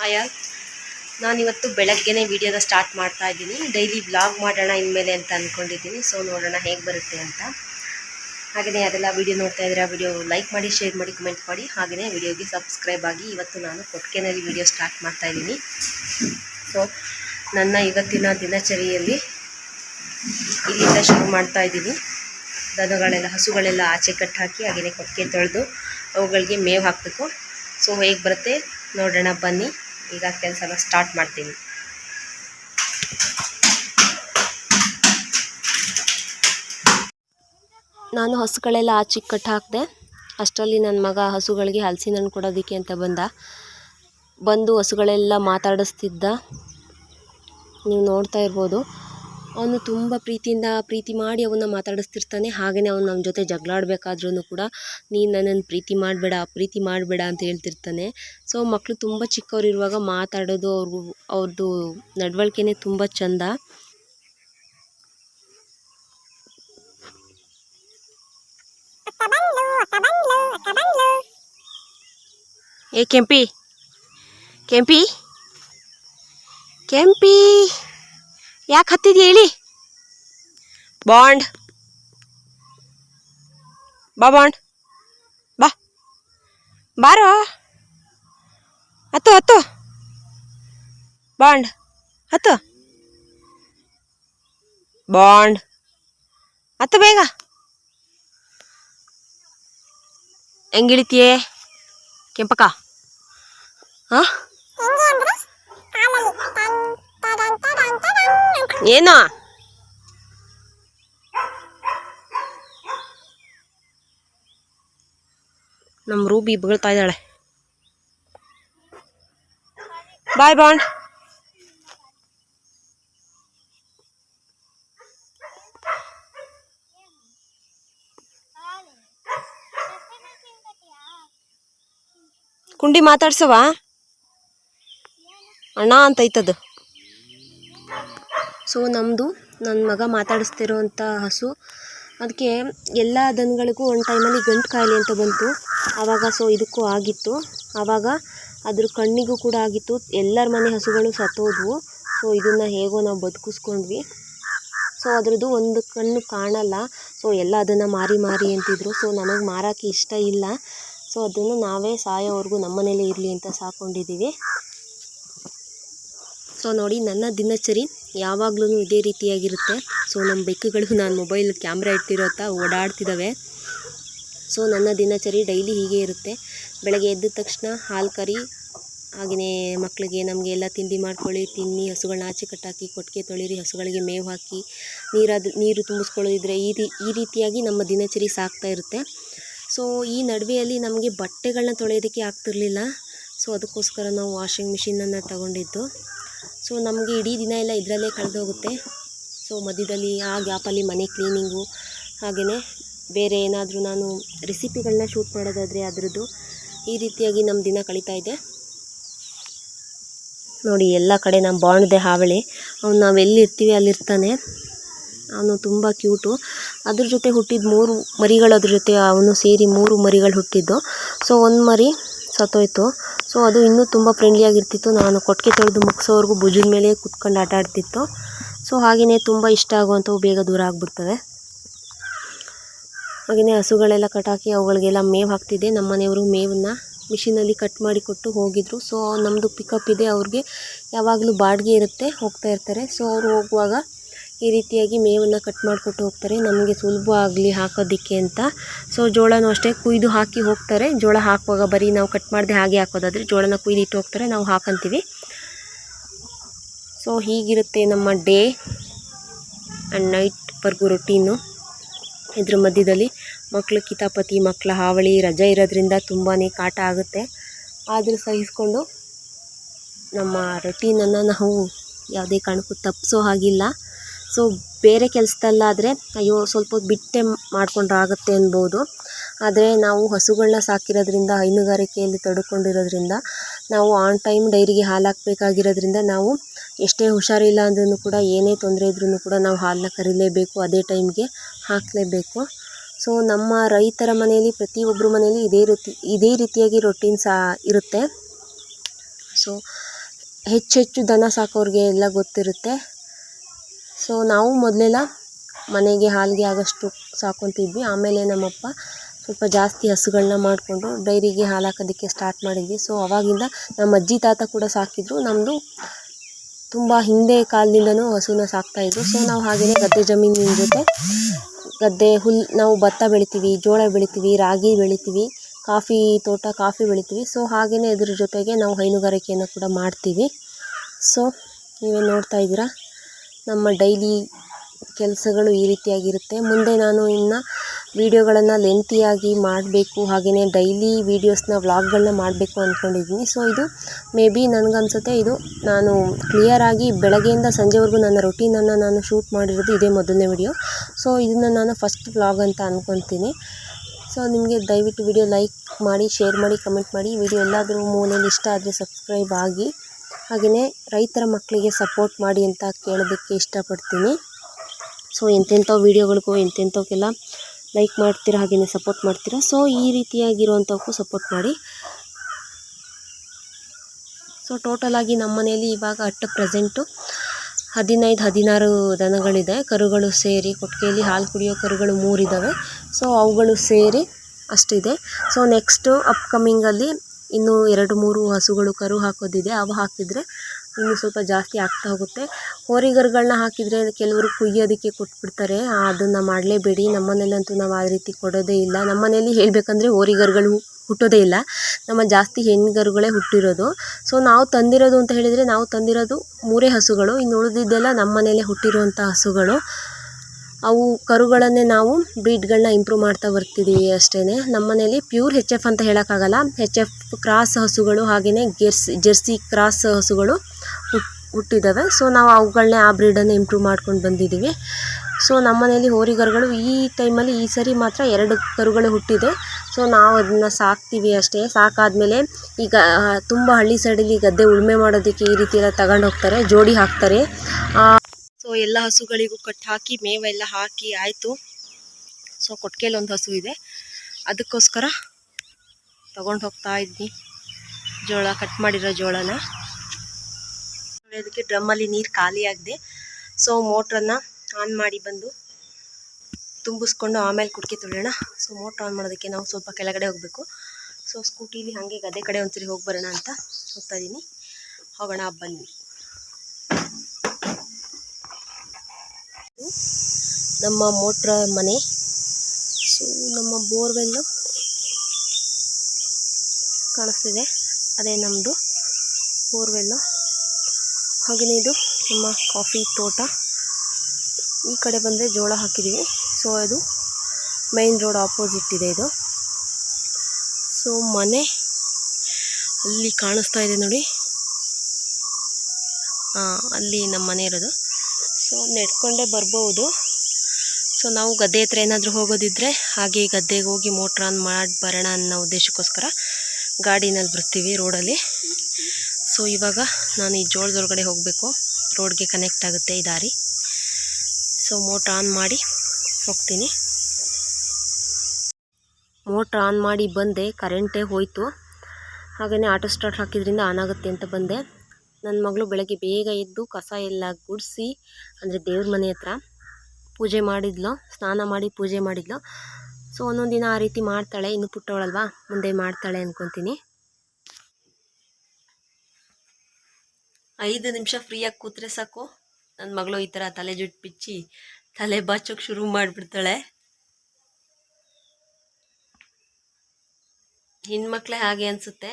Hi. ನಾನಿವತ್ತು ಬೆಳಗ್ಗೆನೇ ವಿಡಿಯೋನ ಸ್ಟಾರ್ಟ್ ಮಾಡ್ತಾ ಇದ್ದೀನಿ. ಡೈಲಿ ವ್ಲಾಗ್ ಮಾಡೋಣ ಇನ್ಮೇಲೆ ಅಂತ ಅಂದ್ಕೊಂಡಿದ್ದೀನಿ ಸೊ, ನೋಡೋಣ ಹೇಗೆ ಬರುತ್ತೆ ಅಂತ. ಹಾಗೆಯೇ ಅದೆಲ್ಲ ವಿಡಿಯೋ ನೋಡ್ತಾ ಇದ್ದರೆ ಆ ವಿಡಿಯೋ ಲೈಕ್ ಮಾಡಿ, ಶೇರ್ ಮಾಡಿ, ಕಮೆಂಟ್ ಮಾಡಿ. ಹಾಗೆಯೇ ವಿಡಿಯೋಗೆ ಸಬ್ಸ್ಕ್ರೈಬ್ ಆಗಿ ಇವತ್ತು ನಾನು ಕೊಟ್ಟಿಗೆನಲ್ಲಿ ವಿಡಿಯೋ ಸ್ಟಾರ್ಟ್ ಮಾಡ್ತಾ ಇದ್ದೀನಿ. ಸೊ, ನನ್ನ ಇವತ್ತಿನ ದಿನಚರಿಯಲ್ಲಿ ಇಲ್ಲಿಂದ ಶುರು ಮಾಡ್ತಾ ಇದ್ದೀನಿ. ದನಗಳೆಲ್ಲ, ಹಸುಗಳೆಲ್ಲ ಆಚೆ ಕಟ್ಟಾಕಿ ಹಾಗೆಯೇ ಕೊಟ್ಟಿಗೆ ತೊಳೆದು ಅವುಗಳಿಗೆ ಮೇವು ಹಾಕಬೇಕು. ಸೊ, ಹೇಗೆ ಬರುತ್ತೆ ನೋಡೋಣ ಬನ್ನಿ. ಈಗ ಕೆಲಸನ ಸ್ಟಾರ್ಟ್ ಮಾಡ್ತೀನಿ. ನಾನು ಹಸುಗಳೆಲ್ಲ ಆಚೆಗೆ ಕಟ್ಟು ಹಾಕಿದೆ. ಅಷ್ಟರಲ್ಲಿ ನನ್ನ ಮಗ ಹಸುಗಳಿಗೆ ಹಲಸಿನ ಹಣ್ಣು ಕೊಡೋದಕ್ಕೆ ಅಂತ ಬಂದ. ಬಂದು ಹಸುಗಳೆಲ್ಲ ಮಾತಾಡಿಸ್ತಿದ್ದ. ನೀವು ನೋಡ್ತಾ ಇರ್ಬೋದು. ಅವನು ತುಂಬ ಪ್ರೀತಿಯಿಂದ ಪ್ರೀತಿ ಮಾಡಿ ಅವನ್ನ ಮಾತಾಡಿಸ್ತಿರ್ತಾನೆ. ಹಾಗೆಯೇ ಅವನು ನಮ್ಮ ಜೊತೆ ಜಗಳಾಡ್ಬೇಕಾದ್ರೂ ಕೂಡ ನೀನು ನನ್ನನ್ನು ಪ್ರೀತಿ ಮಾಡಬೇಡ ಪ್ರೀತಿ ಮಾಡಬೇಡ ಅಂತ ಹೇಳ್ತಿರ್ತಾನೆ. ಸೊ ಮಕ್ಕಳು ತುಂಬ ಚಿಕ್ಕವರಿರುವಾಗ ಮಾತಾಡೋದು ಅವ್ರಿಗೂ ಅವ್ರದ್ದು ನಡವಳಿಕೆನೇ ತುಂಬ ಚಂದ. ಏ ಕೆಂಪಿ ಕೆಂಪಿ ಕೆಂಪಿ. ಯಾಕೆ ಹತ್ತಿದ್ಯ ಹೇಳಿ? ಬಾಂಡ್. ಬಾ ಬಾಂಡ್. ಬಾ. ಬಾರೋ. ಹತ್ತು ಹತ್ತು. ಬಾಂಡ್. ಹತ್ತು. ಬಾಂಡ್. ಹತ್ತು ಬೇಗ. ಹೆಂಗಿಳಿತೀಯೇ? ಕೆಂಪಕ್ಕ. ಹಾಂ? ಏನು? ನಮ್ಮ ರೂಬಿ ಬೀಳ್ತಾ ಇದ್ದಾಳೆ. ಬಾಯ್ ಬಾಂಡ್. ಕುಂಡಿ ಮಾತಾಡ್ಸವಾ ಅಣ್ಣ ಅಂತೈತದು ಸೊ ನಮ್ಮದು ನನ್ನ ಮಗ ಮಾತಾಡಿಸ್ತಿರೋಂಥ ಹಸು. ಅದಕ್ಕೆ ಎಲ್ಲ ದನಗಳಿಗೂ ಒಂದು ಟೈಮಲ್ಲಿ ಗಂಟು ಕಾಯಿಲೆ ಅಂತ ಬಂತು. ಆವಾಗ ಸೊ ಇದಕ್ಕೂ ಆಗಿತ್ತು. ಆವಾಗ ಅದ್ರ ಕಣ್ಣಿಗೂ ಕೂಡ ಆಗಿತ್ತು. ಎಲ್ಲರ ಮನೆ ಹಸುಗಳು ಸತ್ತೋದ್ವು. ಸೊ ಇದನ್ನು ಹೇಗೋ ನಾವು ಬದುಕಿಸ್ಕೊಂಡ್ವಿ. ಸೊ ಅದ್ರದ್ದು ಒಂದು ಕಣ್ಣು ಕಾಣಲ್ಲ. ಸೊ ಎಲ್ಲ ಅದನ್ನು ಮಾರಿ ಮಾರಿ ಅಂತಿದ್ರು. ಸೊ ನಮಗೆ ಮಾರೋಕ್ಕೆ ಇಷ್ಟ ಇಲ್ಲ. ಸೊ ಅದನ್ನು ನಾವೇ ಸಾಯೋವರೆಗೂ ನಮ್ಮನೇಲೇ ಇರಲಿ ಅಂತ ಸಾಕೊಂಡಿದ್ದೀವಿ ಸೊ ನೋಡಿ, ನನ್ನ ದಿನಚರಿ ಯಾವಾಗ್ಲೂ ಇದೇ ರೀತಿಯಾಗಿರುತ್ತೆ. ಸೊ ನಮ್ಮ ಬೆಕ್ಕುಗಳು ನಾನು ಮೊಬೈಲ್ ಕ್ಯಾಮ್ರಾ ಇಟ್ಟಿರೋತ್ತ ಓಡಾಡ್ತಿದ್ದಾವೆ ಸೊ ನನ್ನ ದಿನಚರಿ ಡೈಲಿ ಹೀಗೆ ಇರುತ್ತೆ. ಬೆಳಗ್ಗೆ ಎದ್ದ ತಕ್ಷಣ ಹಾಲು ಕರಿ ಹಾಗೆಯೇ ಮಕ್ಕಳಿಗೆ ನಮಗೆ ಎಲ್ಲ ತಿಂಡಿ ಮಾಡ್ಕೊಳ್ಳಿ, ತಿನ್ನಿ ಹಸುಗಳನ್ನ ಆಚೆ ಕಟ್ಟಾಕಿ ಕೊಟ್ಟಿಗೆ ತೊಳಿರಿ, ಹಸುಗಳಿಗೆ ಮೇವು ಹಾಕಿ, ನೀರಾದ, ನೀರು ತುಂಬಿಸ್ಕೊಳ್ಳೋದಿದ್ರೆ ಈ ರೀ, ಈ ರೀತಿಯಾಗಿ ನಮ್ಮ ದಿನಚರಿ ಸಾಗ್ತಾ ಇರುತ್ತೆ. ಸೊ ಈ ನಡುವೆಯಲ್ಲಿ ನಮಗೆ ಬಟ್ಟೆಗಳನ್ನ ತೊಳೆಯೋದಕ್ಕೆ ಆಗ್ತಿರಲಿಲ್ಲ. ಸೊ ಅದಕ್ಕೋಸ್ಕರ ನಾವು ವಾಷಿಂಗ್ ಮಿಷಿನನ್ನು ತಗೊಂಡಿದ್ದು. ಸೊ ನಮಗೆ ಇಡೀ ದಿನ ಎಲ್ಲ ಇದರಲ್ಲೇ ಕಳೆದೋಗುತ್ತೆ. ಸೊ ಮಧ್ಯದಲ್ಲಿ ಆ ಗ್ಯಾಪಲ್ಲಿ ಮನೆ ಕ್ಲೀನಿಂಗು, ಹಾಗೆಯೇ ಬೇರೆ ಏನಾದರೂ ನಾನು ರೆಸಿಪಿಗಳನ್ನ ಶೂಟ್ ಮಾಡೋದಾದರೆ ಅದರದ್ದು ಈ ರೀತಿಯಾಗಿ ನಮ್ಮ ದಿನ ಕಳೀತಾ ಇದೆ. ನೋಡಿ, ಎಲ್ಲ ಕಡೆ ನಮ್ಮ ಬಾಣದೆ ಹಾವಳಿ. ಅವ್ನು ನಾವು ಎಲ್ಲಿರ್ತೀವಿ ಅಲ್ಲಿರ್ತಾನೆ. ಅವನು ತುಂಬ ಕ್ಯೂಟು. ಅದ್ರ ಜೊತೆ ಹುಟ್ಟಿದ ಮೂರು ಮರಿಗಳು ಅದ್ರ ಜೊತೆ ಅವನು ಸೇರಿ ಮೂರು ಮರಿಗಳು ಹುಟ್ಟಿದ್ದು. ಸೊ ಒಂದು ಮರಿ ಸತ್ತೋಯ್ತು. ಸೊ ಅದು ಇನ್ನೂ ತುಂಬ ಫ್ರೆಂಡ್ಲಿಯಾಗಿರ್ತಿತ್ತು ನಾನು ಕೊಟ್ಟಿಗೆ ತೊಳೆದು ಮುಗಿಸೋವರೆಗೂ ಭುಜದ ಮೇಲೆ ಕುತ್ಕೊಂಡು ಆಟ ಆಡ್ತಿತ್ತು. ಸೊ ಹಾಗೆಯೇ ತುಂಬ ಇಷ್ಟ ಆಗುವಂಥವು ಬೇಗ ದೂರ ಆಗಿಬಿಡ್ತವೆ ಹಾಗೆಯೇ ಹಸುಗಳೆಲ್ಲ ಕಟಾಕಿ ಅವುಗಳಿಗೆಲ್ಲ ಮೇವು ಹಾಕ್ತಿದ್ದೆ. ನಮ್ಮ ಮನೆಯವರು ಮೇವನ್ನು ಮಿಷಿನಲ್ಲಿ ಕಟ್ ಮಾಡಿ ಕೊಟ್ಟು ಹೋಗಿದ್ರು. ಸೊ ನಮ್ಮದು ಪಿಕಪ್ ಇದೆ. ಅವ್ರಿಗೆ ಯಾವಾಗಲೂ ಬಾಡಿಗೆ ಇರುತ್ತೆ. ಹೋಗ್ತಾ ಇರ್ತಾರೆ. ಸೊ ಅವರು ಹೋಗುವಾಗ ಈ ರೀತಿಯಾಗಿ ಮೇವನ್ನು ಕಟ್ ಮಾಡಿಕೊಟ್ಟು ಹೋಗ್ತಾರೆ. ನಮಗೆ ಸುಲಭ ಆಗಲಿ ಹಾಕೋದಕ್ಕೆ ಅಂತ. ಸೊ ಜೋಳನೂ ಅಷ್ಟೇ ಕುಯ್ದು ಹಾಕಿ ಹೋಗ್ತಾರೆ. ಜೋಳ ಹಾಕುವಾಗ ಬರೀ ನಾವು ಕಟ್ ಮಾಡದೆ ಹಾಗೆ ಹಾಕೋದಾದರೆ ಜೋಳನ ಕುಯ್ದು ಇಟ್ಟು ಹೋಗ್ತಾರೆ. ನಾವು ಹಾಕಂತೀವಿ. ಸೊ ಹೀಗಿರುತ್ತೆ ನಮ್ಮ ಡೇ ಆ್ಯಂಡ್ ನೈಟ್ವರೆಗೂ ರೊಟೀನು ಇದ್ರ ಮಧ್ಯದಲ್ಲಿ ಮಕ್ಕಳು ಕಿತಾಪತಿ ಮಕ್ಕಳ ಹಾವಳಿ, ರಜೆ ಇರೋದ್ರಿಂದ ತುಂಬಾ ಕಾಟ ಆಗುತ್ತೆ. ಆದರೂ ಸಹಿಸ್ಕೊಂಡು ನಮ್ಮ ರೊಟೀನನ್ನು ನಾವು ಯಾವುದೇ ಕಾರಣಕ್ಕೂ ತಪ್ಪಿಸೋ ಹಾಗಿಲ್ಲ. ಸೊ ಬೇರೆ ಕೆಲಸದಲ್ಲಾದರೆ ಅಯ್ಯೋ, ಸ್ವಲ್ಪ ಹೊತ್ತು ಬಿಟ್ಟೇ ಮಾಡಿಕೊಂಡ್ರೆ ಆಗುತ್ತೆ ಅನ್ಬೋದು. ಆದರೆ ನಾವು ಹಸುಗಳನ್ನ ಸಾಕಿರೋದ್ರಿಂದ, ಹೈನುಗಾರಿಕೆಯಲ್ಲಿ ತೊಡ್ಕೊಂಡಿರೋದ್ರಿಂದ, ನಾವು ಆನ್ ಟೈಮ್ ಡೈರಿಗೆ ಹಾಲು ಹಾಕಬೇಕಾಗಿರೋದ್ರಿಂದ ನಾವು ಎಷ್ಟೇ ಹುಷಾರಿಲ್ಲ ಅಂದ್ರೂ ಕೂಡ, ಏನೇ ತೊಂದರೆ ಇದ್ರೂ ಕೂಡ ನಾವು ಹಾಲನ್ನ ಕರಿಲೇಬೇಕು, ಅದೇ ಟೈಮ್ಗೆ ಹಾಕಲೇಬೇಕು. ಸೊ ನಮ್ಮ ರೈತರ ಮನೆಯಲ್ಲಿ ಪ್ರತಿಯೊಬ್ಬರ ಮನೆಯಲ್ಲಿ ಇದೇ ರೀತಿ, ಇದೇ ರೀತಿಯಾಗಿ ರೊಟೀನ್ ಸಹ ಇರುತ್ತೆ. ಸೊ, ಹೆಚ್ಚೆಚ್ಚು ದನ ಸಾಕೋರಿಗೆ ಎಲ್ಲ ಗೊತ್ತಿರುತ್ತೆ. ಸೊ ನಾವು ಮೊದಲೆಲ್ಲ ಮನೆಗೆ ಹಾಲಿಗೆ ಆಗೋಷ್ಟು ಸಾಕೊತಿದ್ವಿ. ಆಮೇಲೆ ನಮ್ಮಪ್ಪ ಸ್ವಲ್ಪ ಜಾಸ್ತಿ ಹಸುಗಳನ್ನ ಮಾಡಿಕೊಂಡು ಡೈರಿಗೆ ಹಾಲು ಹಾಕೋದಕ್ಕೆ ಸ್ಟಾರ್ಟ್ ಮಾಡಿದ್ವಿ. ಸೊ ಅವಾಗಿಂದ ನಮ್ಮ ಅಜ್ಜಿ ತಾತ ಕೂಡ ಸಾಕಿದ್ರು. ನಮ್ಮದು ತುಂಬ ಹಿಂದೆ ಕಾಲದಿಂದನೂ ಹಸುನ ಸಾಕ್ತಾಯಿದ್ರು ಸೊ ನಾವು ಹಾಗೆಯೇ ಗದ್ದೆ ಜಮೀನಿನ ಜೊತೆ ಗದ್ದೆ ಹುಲ್ಲು ನಾವು ಭತ್ತ ಬೆಳಿತೀವಿ, ಜೋಳ ಬೆಳಿತೀವಿ, ರಾಗಿ ಬೆಳಿತೀವಿ, ಕಾಫಿ ತೋಟ, ಕಾಫಿ ಬೆಳಿತೀವಿ. ಸೊ ಹಾಗೆಯೇ ಇದ್ರ ಜೊತೆಗೆ ನಾವು ಹೈನುಗಾರಿಕೆಯನ್ನು ಕೂಡ ಮಾಡ್ತೀವಿ. ಸೊ ನೀವೇ ನೋಡ್ತಾ ಇದ್ದೀರಾ? ನಮ್ಮ ಡೈಲಿ ಕೆಲಸಗಳು ಈ ರೀತಿಯಾಗಿರುತ್ತೆ. ಮುಂದೆ ನಾನು ಇನ್ನು ವೀಡಿಯೋಗಳನ್ನು ಲೆಂತಿಯಾಗಿ ಮಾಡಬೇಕು ಹಾಗೆಯೇ ಡೈಲಿ ವೀಡಿಯೋಸ್ನ, ವ್ಲಾಗ್ಗಳನ್ನ ಮಾಡಬೇಕು ಅಂದ್ಕೊಂಡಿದ್ದೀನಿ ಸೊ ಇದು ಮೇ ಬಿ ನನಗನ್ಸುತ್ತೆ, ಇದು ನಾನು ಕ್ಲಿಯರಾಗಿ ಬೆಳಗ್ಗೆಯಿಂದ ಸಂಜೆವರೆಗೂ ನನ್ನ ರೊಟೀನನ್ನು ನಾನು ಶೂಟ್ ಮಾಡಿರೋದು ಇದೇ ಮೊದಲನೇ ವಿಡಿಯೋ. ಸೊ ಇದನ್ನು ನಾನು ಫಸ್ಟ್ ವ್ಲಾಗ್ ಅಂತ ಅಂದ್ಕೊತೀನಿ ಸೊ ನಿಮಗೆ ದಯವಿಟ್ಟು ವಿಡಿಯೋ ಲೈಕ್ ಮಾಡಿ, ಶೇರ್ ಮಾಡಿ, ಕಮೆಂಟ್ ಮಾಡಿ. ವಿಡಿಯೋ ಎಲ್ಲಾದರೂ ಮೂಲೆಯಲ್ಲಿ ಇಷ್ಟ ಆದರೆ ಸಬ್ಸ್ಕ್ರೈಬ್ ಆಗಿ. ಹಾಗೆಯೇ ರೈತರ ಮಕ್ಕಳಿಗೆ ಸಪೋರ್ಟ್ ಮಾಡಿ ಅಂತ ಕೇಳೋದಕ್ಕೆ ಇಷ್ಟಪಡ್ತೀನಿ. ಸೊ ಎಂತೆಂಥ ವೀಡಿಯೋಗಳಿಗೂ ಎಂತೆಂಥವಕ್ಕೆಲ್ಲ ಲೈಕ್ ಮಾಡ್ತೀರಾ ಹಾಗೆಯೇ ಸಪೋರ್ಟ್ ಮಾಡ್ತೀರಾ? ಸೊ ಈ ರೀತಿಯಾಗಿರುವಂಥವಕ್ಕೂ ಸಪೋರ್ಟ್ ಮಾಡಿ. ಸೊ ಟೋಟಲಾಗಿ ನಮ್ಮ ಮನೆಯಲ್ಲಿ ಇವಾಗ ಅಟ್ ಪ್ರೆಸೆಂಟು ಹದಿನೈದು, ಹದಿನಾರು ದನಗಳಿದೆ. ಕರುಗಳು ಸೇರಿ, ಕೊಟ್ಟಿಗೆಯಲ್ಲಿ ಹಾಲು ಕುಡಿಯೋ ಕರುಗಳು ಮೂರಿದ್ದಾವೆ ಸೊ ಅವುಗಳು ಸೇರಿ ಅಷ್ಟಿದೆ. ಸೊ ನೆಕ್ಸ್ಟು ಅಪ್ಕಮಿಂಗಲ್ಲಿ ಇನ್ನೂ ಎರಡು ಮೂರು ಹಸುಗಳು ಕರು ಹಾಕೋದಿದೆ, ಅವು ಹಾಕಿದರೆ ಇನ್ನು ಸ್ವಲ್ಪ ಜಾಸ್ತಿ ಆಗ್ತಾ ಹೋಗುತ್ತೆ. ಹೋರಿಗರ್ಗಳನ್ನ ಹಾಕಿದರೆ ಕೆಲವರು ಕುಯ್ಯೋದಕ್ಕೆ ಕೊಟ್ಬಿಡ್ತಾರೆ, ಅದನ್ನು ಮಾಡಲೇಬೇಡಿ ನಮ್ಮನೇಲಂತೂ ನಾವು ಆ ರೀತಿ ಕೊಡೋದೇ ಇಲ್ಲ. ನಮ್ಮನೇಲಿ ಹೇಳಬೇಕಂದ್ರೆ ಹೋರಿಗರುಗಳು ಹುಟ್ಟೋದೇ ಇಲ್ಲ, ನಮ್ಮ ಜಾಸ್ತಿ ಹೆಣ್ಗರುಗಳೇ ಹುಟ್ಟಿರೋದು. ಸೊ ನಾವು ತಂದಿರೋದು ಅಂತ ಹೇಳಿದರೆ ನಾವು ತಂದಿರೋದು ಮೂರೇ ಹಸುಗಳು, ಇನ್ನು ಉಳಿದಿದ್ದೆಲ್ಲ ನಮ್ಮ ಹುಟ್ಟಿರುವಂಥ ಹಸುಗಳು. ಅವು ಕರುಗಳನ್ನೇ ನಾವು ಬ್ರೀಡ್ಗಳನ್ನ ಇಂಪ್ರೂವ್ ಮಾಡ್ತಾ ಬರ್ತಿದ್ದೀವಿ ಅಷ್ಟೇ ನಮ್ಮ ಮನೇಲಿ ಪ್ಯೂರ್ ಹೆಚ್ ಎಫ್ ಅಂತ ಹೇಳೋಕ್ಕಾಗಲ್ಲ. ಹೆಚ್ ಎಫ್ ಕ್ರಾಸ್ ಹಸುಗಳು ಹಾಗೆಯೇ ಗೆರ್ಸಿ, ಜೆರ್ಸಿ ಕ್ರಾಸ್ ಹಸುಗಳು ಹುಟ್ ಹುಟ್ಟಿದ್ದಾವೆ ಸೊ ನಾವು ಅವುಗಳನ್ನೇ ಆ ಬ್ರೀಡನ್ನು ಇಂಪ್ರೂವ್ ಮಾಡ್ಕೊಂಡು ಬಂದಿದ್ದೀವಿ ಸೊ ನಮ್ಮ ಮನೇಲಿ ಹೋರಿಗರುಗಳು ಈ ಟೈಮಲ್ಲಿ ಈ ಸರಿ ಮಾತ್ರ ಎರಡು ಕರುಗಳು ಹುಟ್ಟಿದೆ. ಸೊ ನಾವು ಅದನ್ನು ಸಾಕ್ತೀವಿ ಅಷ್ಟೇ. ಸಾಕಾದಮೇಲೆ ಈಗ ತುಂಬ ಹಳ್ಳಿ ಸೈಡಲ್ಲಿ ಗದ್ದೆ ಉಳುಮೆ ಮಾಡೋದಕ್ಕೆ ಈ ರೀತಿ ತಗೊಂಡು ಹೋಗ್ತಾರೆ ಜೋಡಿ ಹಾಕ್ತಾರೆ. ಸೊ ಎಲ್ಲ ಹಸುಗಳಿಗೂ ಕಟ್ ಹಾಕಿ, ಮೇವೆಲ್ಲ ಹಾಕಿ ಆಯಿತು. ಸೊ ಕೊಟ್ಟಿಗೆಯಲ್ಲಿ ಒಂದು ಹಸು ಇದೆ. ಅದಕ್ಕೋಸ್ಕರ ತಗೊಂಡು ಹೋಗ್ತಾ ಇದ್ವಿ ಜೋಳ ಕಟ್ ಮಾಡಿರೋ ಜೋಳನ. ಅದಕ್ಕೆ ಡ್ರಮ್ಮಲ್ಲಿ ನೀರು ಖಾಲಿ ಆಗಿದೆ. ಸೊ ಮೋಟ್ರನ್ನು ಆನ್ ಮಾಡಿ ಬಂದು ತುಂಬಿಸ್ಕೊಂಡು ಆಮೇಲೆ ಕುಡಿಕೆ ತೊಳೆಯೋಣ. ಸೊ ಮೋಟ್ರ್ ಆನ್ ಮಾಡೋದಕ್ಕೆ ನಾವು ಸ್ವಲ್ಪ ಕೆಳಗಡೆ ಹೋಗಬೇಕು. ಸೊ ಸ್ಕೂಟೀಲಿ ಹಾಗೆ ಗದೆ ಕಡೆ ಒಂದ್ಸರಿ ಹೋಗಿ ಬರೋಣ ಅಂತ ಹೋಗ್ತಾ ಇದ್ದೀನಿ. ಹೋಗೋಣ, ಬನ್ನಿ. ನಮ್ಮ ಮೋಟ್ರ ಮನೆ. ಸೊ ನಮ್ಮ ಬೋರ್ವೆಲ್ಲು ಕಾಣಿಸ್ತಿದೆ. ಅದೇ ನಮ್ಮದು ಬೋರ್ವೆಲ್ಲು ಹಾಗೆಯೇ ಇದು ನಮ್ಮ ಕಾಫಿ ತೋಟ. ಈ ಕಡೆ ಬಂದರೆ ಜೋಳ ಹಾಕಿದ್ದೀವಿ ಸೊ ಅದು ಮೈನ್ ರೋಡ್ ಆಪೋಸಿಟ್ ಇದೆ ಇದು. ಸೊ ಮನೆ ಅಲ್ಲಿ ಕಾಣಿಸ್ತಾ ಇದೆ ನೋಡಿ. ಅಲ್ಲಿ ನಮ್ಮ ಮನೆ ಇರೋದು. ಸೊ ನೆಡ್ಕೊಂಡೇ ಬರ್ಬೋದು. ಸೊ ನಾವು ಗದ್ದೆ ಹತ್ರ ಏನಾದರೂ ಹೋಗೋದಿದ್ರೆ ಹಾಗೆ ಗದ್ದೆಗೆ ಹೋಗಿ ಮೋಟ್ರ್ ಆನ್ ಮಾಡಿ ಬರೋಣ ಅನ್ನೋ ಉದ್ದೇಶಕ್ಕೋಸ್ಕರ ಗಾಡಿನಲ್ಲಿ ಬರ್ತೀವಿ ರೋಡಲ್ಲಿ. ಸೊ ಇವಾಗ ನಾನು ಈ ಜೋಳದೊಳಗಡೆ ಹೋಗಬೇಕು. ರೋಡ್ಗೆ ಕನೆಕ್ಟ್ ಆಗುತ್ತೆ ಈ ದಾರಿ. ಸೊ ಮೋಟ್ರ್ ಆನ್ ಮಾಡಿ ಹೋಗ್ತೀನಿ. ಮೋಟ್ರ್ ಆನ್ ಮಾಡಿ ಬಂದೆ, ಕರೆಂಟೇ ಹೋಯಿತು. ಹಾಗೆಯೇ ಆಟೋ ಸ್ಟಾರ್ಟ್ ಹಾಕಿದ್ರಿಂದ ಆನ್ ಆಗುತ್ತೆ ಅಂತ ಬಂದೆ. ನನ್ನ ಮಗಳು ಬೆಳಗ್ಗೆ ಬೇಗ ಎದ್ದು ಕಸ ಎಲ್ಲ ಗುಡಿಸಿ, ಅಂದರೆ ದೇವ್ರ ಮನೆ ಹತ್ರ ಪೂಜೆ ಮಾಡಿದ್ಲು, ಸ್ನಾನ ಮಾಡಿ ಪೂಜೆ ಮಾಡಿದ್ಲು. ಸೊ ಒಂದೊಂದು ದಿನ ಆ ರೀತಿ ಮಾಡ್ತಾಳೆ, ಇನ್ನು ಪುಟ್ಟವಳಲ್ವಾ? ಮುಂದೆ ಮಾಡ್ತಾಳೆ ಅಂದ್ಕೊತೀನಿ ಐದು ನಿಮಿಷ ಫ್ರೀಯಾಗಿ ಕೂತ್ರೆ ಸಾಕು. ನನ್ನ ಮಗಳು ಈ ಥರ ತಲೆ ಜುಟ್ಟು ಬಿಚ್ಚಿ ತಲೆ ಬಾಚೋಕೆ ಶುರು ಮಾಡಿಬಿಡ್ತಾಳೆ. ಹೆಣ್ಮಕ್ಳೇ ಹಾಗೆ ಅನಿಸುತ್ತೆ.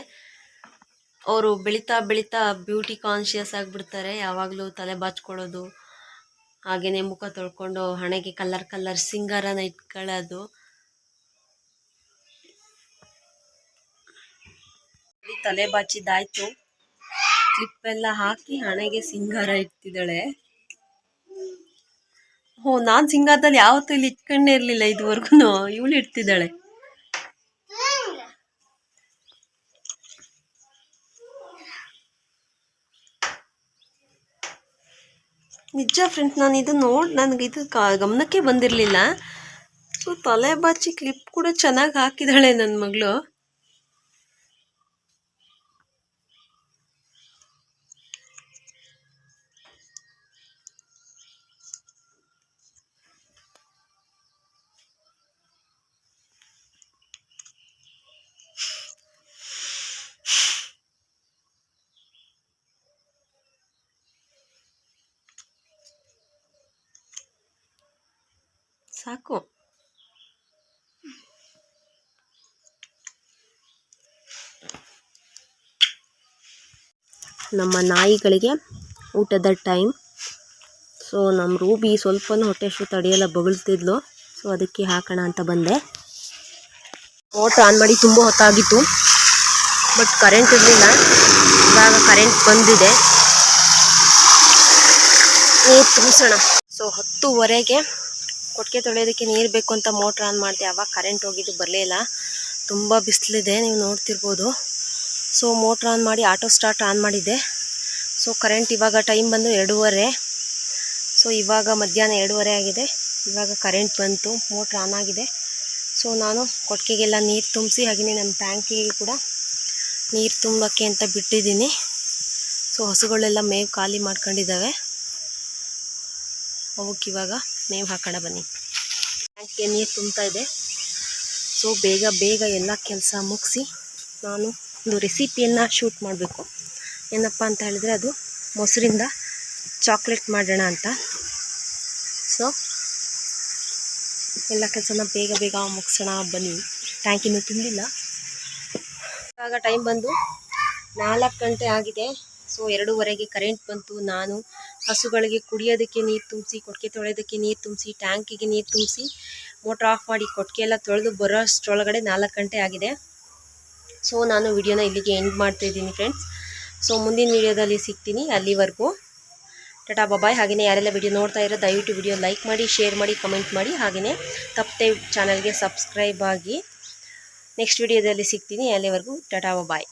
ಅವರು ಬೆಳೀತಾ ಬೆಳೀತಾ ಬ್ಯೂಟಿ ಕಾನ್ಷಿಯಸ್ ಆಗಿಬಿಡ್ತಾರೆ. ಯಾವಾಗಲೂ ತಲೆ ಬಾಚ್ಕೊಳ್ಳೋದು ಹಾಗೆಯೇ ಮುಖ ತೊಳ್ಕೊಂಡು ಹಣೆಗೆ ಕಲರ್ ಕಲರ್ ಸಿಂಗಾರನ ಇಟ್ಕೊಳ್ಳೋದು ತಲೆ ಬಾಚಿದ್ದಾಯ್ತು. ಕ್ಲಿಪ್ ಎಲ್ಲ ಹಾಕಿ ಹಣೆಗೆ ಸಿಂಗಾರ ಇಟ್ಟಿದ್ದಾಳೆ. ಹೋ ನಾನು ಸಿಂಗಾರದಲ್ಲಿ ಯಾವತ್ತೂ ಇಲ್ಲಿ ಇಟ್ಕೊಂಡೇ ಇರಲಿಲ್ಲ ಇದುವರೆಗೂ ಇವಳು ಇಡ್ತಿದ್ದಾಳೆ. ನಿಜ ಫ್ರೆಂಡ್ಸ್ ನಾನು ಇದು ನೋಡಿ, ನನಗೆ ಇದು ಗಮನಕ್ಕೆ ಬಂದಿರಲಿಲ್ಲ. ಸೊ ತಲೆ ಬಾಚಿ ಕ್ಲಿಪ್ ಕೂಡ ಚೆನ್ನಾಗಿ ಹಾಕಿದ್ದಾಳೆ ನನ್ನ ಮಗಳು. ಸಾಕು ನಮ್ಮ ನಾಯಿಗಳಿಗೆ ಊಟದ ಟೈಮ್ ಸೊ ನಮ್ಮ ರೂಬಿ ಸ್ವಲ್ಪ ಹೊಟ್ಟೆ ಅಷ್ಟು ತಡೆಯಲ್ಲ, ಬಗಳ್ತಿದ್ಲು. ಸೊ ಅದಕ್ಕೆ ಹಾಕೋಣ ಅಂತ ಬಂದೆ. ಮೋಟ್ರ್ ಆನ್ ಮಾಡಿ ತುಂಬ ಹೊತ್ತಾಗಿತ್ತು. ಬಟ್ ಕರೆಂಟ್ ಇರಲಿಲ್ಲ. ಇವಾಗ ಕರೆಂಟ್ ಬಂದಿದೆ. ನೀರು ತುಂಬಿಸೋಣ ಸೊ ಹತ್ತುವರೆಗೆ ಕೊಟ್ಟಿಗೆ ತೊಳೆಯೋದಕ್ಕೆ ನೀರು ಬೇಕು ಅಂತ ಮೋಟ್ರ್ ಆನ್ ಮಾಡಿದೆ. ಆವಾಗ ಕರೆಂಟ್ ಹೋಗಿದ್ದು ಬರಲೇ ಇಲ್ಲ. ತುಂಬ ಬಿಸಿಲಿದೆ, ನೀವು ನೋಡ್ತಿರ್ಬೋದು. ಸೊ ಮೋಟ್ರ್ ಆನ್ ಮಾಡಿ ಆಟೋ ಸ್ಟಾರ್ಟ್ ಆನ್ ಮಾಡಿದ್ದೆ. ಸೊ ಕರೆಂಟ್ ಇವಾಗ ಟೈಮ್ ಬಂದು ಎರಡೂವರೆ. ಸೊ ಇವಾಗ ಮಧ್ಯಾಹ್ನ ಎರಡೂವರೆ ಆಗಿದೆ. ಇವಾಗ ಕರೆಂಟ್ ಬಂತು, ಮೋಟ್ರ್ ಆನ್ ಆಗಿದೆ. ಸೊ ನಾನು ಕೊಟ್ಟಿಗೆಗೆಲ್ಲ ನೀರು ತುಂಬಿಸಿ ಹಾಗೆಯೇ ನಮ್ಮ ಟ್ಯಾಂಕಿಗೆ ಕೂಡ ನೀರು ತುಂಬಕ್ಕೆ ಅಂತ ಬಿಟ್ಟಿದ್ದೀನಿ. ಸೊ ಹಸುಗಳೆಲ್ಲ ಮೇವು ಖಾಲಿ ಮಾಡ್ಕೊಂಡಿದ್ದಾವೆ. ಅವಕ್ಕೆ ಇವಾಗ ಮೇವು ಹಾಕೋಣ ಬನ್ನಿ. ಟ್ಯಾಂಕ್ಗೆ ನೀರು ತುಂಬ್ತಾ ಇದೆ. ಸೊ ಬೇಗ ಬೇಗ ಎಲ್ಲ ಕೆಲಸ ಮುಗಿಸಿ ನಾನು ಒಂದು ರೆಸಿಪಿಯನ್ನು ಶೂಟ್ ಮಾಡಬೇಕು. ಏನಪ್ಪ ಅಂತ ಹೇಳಿದ್ರೆ ಅದು ಮೊಸರಿಂದ ಚಾಕ್ಲೇಟ್ ಮಾಡೋಣ ಅಂತ. ಸೊ ಎಲ್ಲ ಕೆಲಸನ ಬೇಗ ಬೇಗ ಮುಗಿಸೋಣ ಬನ್ನಿ. ಟ್ಯಾಂಕಿನೂ ತುಂಬಿಲ್ಲ. ಆಗ ಟೈಮ್ ಬಂದು ನಾಲ್ಕು ಗಂಟೆ ಆಗಿದೆ. ಸೊ ಎರಡೂವರೆಗೆ ಕರೆಂಟ್ ಬಂತು. ನಾನು ಹಸುಗಳಿಗೆ ಕುಡಿಯೋದಕ್ಕೆ ನೀರು ತುಂಬಿಸಿ, ಕೊಟ್ಟಿಗೆ ತೊಳೆಯೋದಕ್ಕೆ ನೀರು ತುಂಬಿಸಿ, ಟ್ಯಾಂಕಿಗೆ ನೀರು ತುಂಬಿಸಿ, ಮೋಟ್ರ್ ಆಫ್ ಮಾಡಿ ಕೊಟ್ಟಿಗೆ ಎಲ್ಲ ತೊಳೆದು ಬರೋ ಅಷ್ಟರೊಳಗಡೆ ನಾಲ್ಕು ಗಂಟೆ ಆಗಿದೆ. ಸೊ ನಾನು ವಿಡಿಯೋನ ಇಲ್ಲಿಗೆ ಎಂಡ್ ಮಾಡ್ತಾ ಇದ್ದೀನಿ ಫ್ರೆಂಡ್ಸ್ ಸೊ ಮುಂದಿನ ವಿಡಿಯೋದಲ್ಲಿ ಸಿಗ್ತೀನಿ ಅಲ್ಲಿವರೆಗೂ. ಟಾಟಾ ಬಾಯ್ ಹಾಗೆಯೇ ಯಾರೆಲ್ಲ ವಿಡಿಯೋ ನೋಡ್ತಾ ಇರೋ, ದಯವಿಟ್ಟು ವಿಡಿಯೋ ಲೈಕ್ ಮಾಡಿ ಶೇರ್ ಮಾಡಿ ಕಮೆಂಟ್ ಮಾಡಿ. ಹಾಗೆಯೇ ತಪ್ಪದೆ ಚಾನಲ್ಗೆ ಸಬ್ಸ್ಕ್ರೈಬ್ ಆಗಿ. ನೆಕ್ಸ್ಟ್ ವಿಡಿಯೋದಲ್ಲಿ ಸಿಗ್ತೀನಿ ಅಲ್ಲಿವರೆಗೂ. ಟಾಟಾ ಬಾಯ್